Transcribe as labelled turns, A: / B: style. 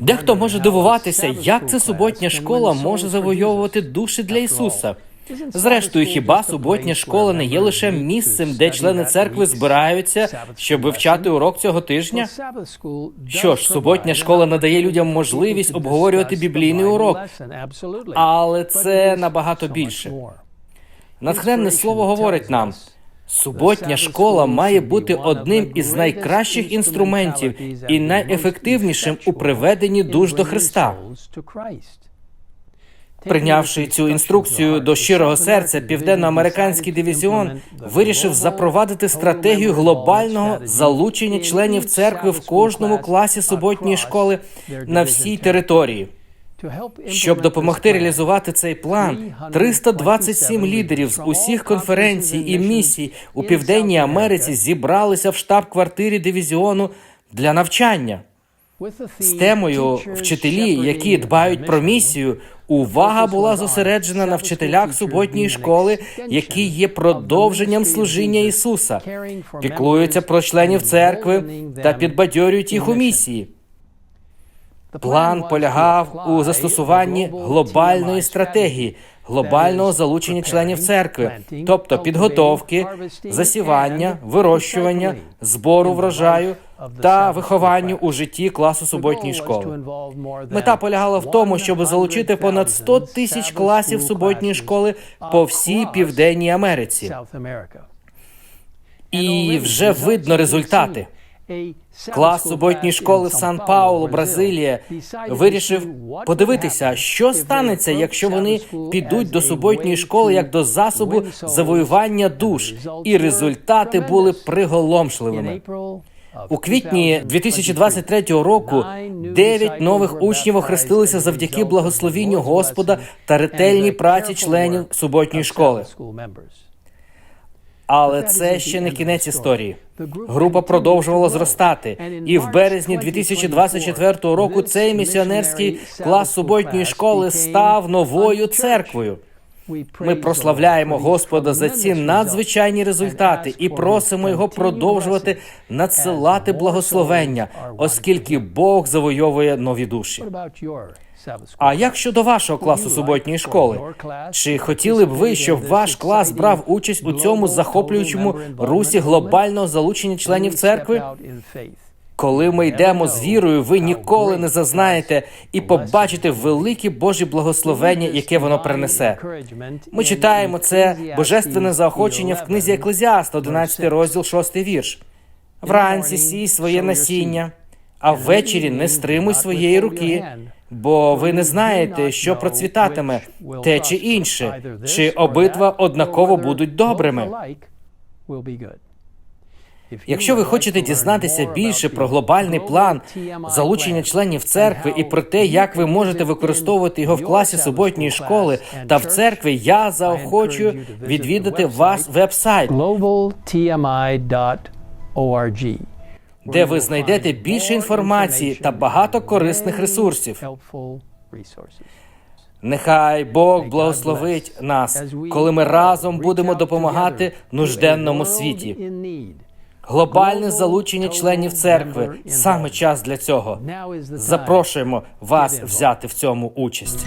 A: Дехто може дивуватися, як це суботня школа може завойовувати душі для Ісуса. Зрештою, хіба суботня школа не є лише місцем, де члени церкви збираються, щоб вивчати урок цього тижня? Що ж, суботня школа надає людям можливість обговорювати біблійний урок, але це набагато більше. Натхненне слово говорить нам. Суботня школа має бути одним із найкращих інструментів і найефективнішим у приведенні душ до Христа. Прийнявши цю інструкцію до щирого серця, південноамериканський дивізіон вирішив запровадити стратегію глобального залучення членів церкви в кожному класі суботньої школи на всій території. Щоб допомогти реалізувати цей план, 327 лідерів з усіх конференцій і місій у південній Америці зібралися в штаб-квартирі дивізіону для навчання. З темою вчителі, які дбають про місію, увага була зосереджена на вчителях суботньої школи, які є продовженням служіння Ісуса, піклуються про членів церкви та підбадьорюють їх у місії. План полягав у застосуванні глобальної стратегії, глобального залучення членів церкви, тобто підготовки, засівання, вирощування, збору врожаю та вихованню у житті класу суботньої школи. Мета полягала в тому, щоб залучити понад 100 тисяч класів суботньої школи по всій південній Америці. І вже видно результати. Клас суботньої школи в Сан Паулу, Бразилія, вирішив подивитися, що станеться, якщо вони підуть до суботньої школи як до засобу завоювання душ, і результати були приголомшливими. У квітні 2023 року дев'ять нових учнів охрестилися завдяки благословінню Господа та ретельній праці членів суботньої школи. Але це ще не кінець історії. Група продовжувала зростати, і в березні 2024 року цей місіонерський клас суботньої школи став новою церквою. Ми прославляємо Господа за ці надзвичайні результати і просимо його продовжувати надсилати благословення, оскільки Бог завойовує нові душі. А як щодо вашого класу суботньої школи? Чи хотіли б ви, щоб ваш клас брав участь у цьому захоплюючому русі глобального залучення членів церкви? Коли ми йдемо з вірою, ви ніколи не зазнаєте і побачите велике Божі благословення, яке воно принесе. Ми читаємо це божественне заохочення в книзі Еклезіаста, 11 розділ, 6 вірш. Вранці сій своє насіння, а ввечері не стримуй своєї руки, бо ви не знаєте, що процвітатиме те чи інше, чи обидва однаково будуть добрими. Якщо ви хочете дізнатися більше про глобальний план залучення членів церкви і про те, як ви можете використовувати його в класі суботньої школи та в церкві, я заохочую відвідати ваш веб-сайт, де ви знайдете більше інформації та багато корисних ресурсів. Нехай Бог благословить нас, коли ми разом будемо допомагати нужденному світі. Глобальне залучення членів церкви саме час для цього. Запрошуємо вас взяти в цьому участь.